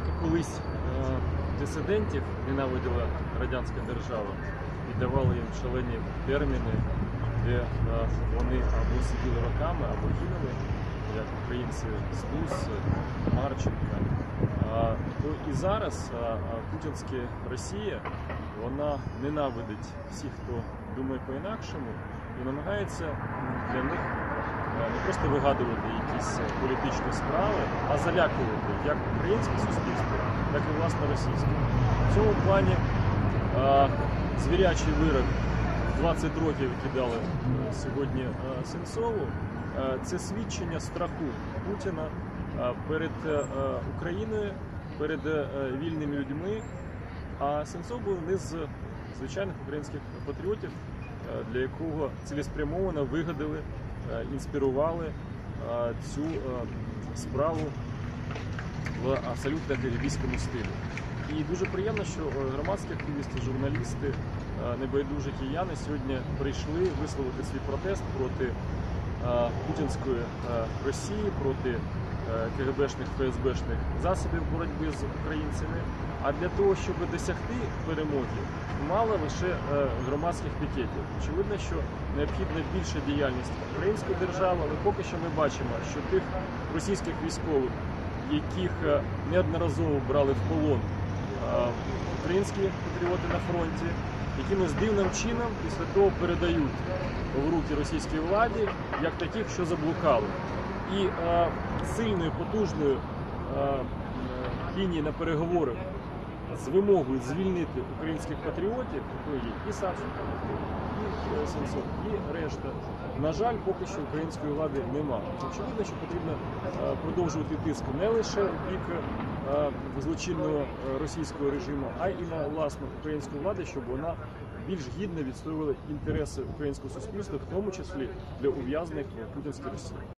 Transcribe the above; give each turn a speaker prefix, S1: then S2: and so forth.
S1: як і колись е, дисидентів ненавиділа радянська держава і давали їм шалені терміни, де е, вони або сиділи роками, або гинули, як українці Слус, Марченка. То і зараз путінська Росія вона ненавидить всіх, хто думає по-інакшому, і намагається для них не просто вигадувати якісь е, політичні справи, а залякувати як українське суспільство, так і власне російське. В цьому плані е, звірячий вирок 20 років, які дали е, сьогодні е, Сенцову, е, це свідчення страху Путіна е, перед е, Україною, перед е, вільними людьми. А Сенцов був не з звичайних українських патріотів, для якого цілеспрямовано вигадали, інспірували е, цю е, справу в абсолютно кагібійському стилі. І дуже приємно, що е, громадські активісти, журналісти, е, небайдужі кияни сьогодні прийшли висловити свій протест проти е, путінської е, Росії, проти е, КГБшних, ФСБшних засобів боротьби з українцями. А для того, щоб досягти перемоги, мало лише е, громадських пікетів. Очевидно, що необхідна більша діяльність української держави, але поки що ми бачимо, що тих російських військових, яких е, неодноразово брали в полон е, українські патріоти на фронті, якимось дивним чином після того передають в руки російській владі як таких, що заблукали. І е, сильною, потужною е, е, лінії на переговорах з вимогою звільнити українських патріотів, то є і Савченко, і е, Сенцов, і решта. На жаль, поки що української влади нема. Очевидно, що потрібно е, продовжувати тиск не лише в бік е, злочинного російського режиму, а й на власну українську владу, щоб вона більш гідно відстоювала інтереси українського суспільства, в тому числі для ув'язнених в путінській Росії.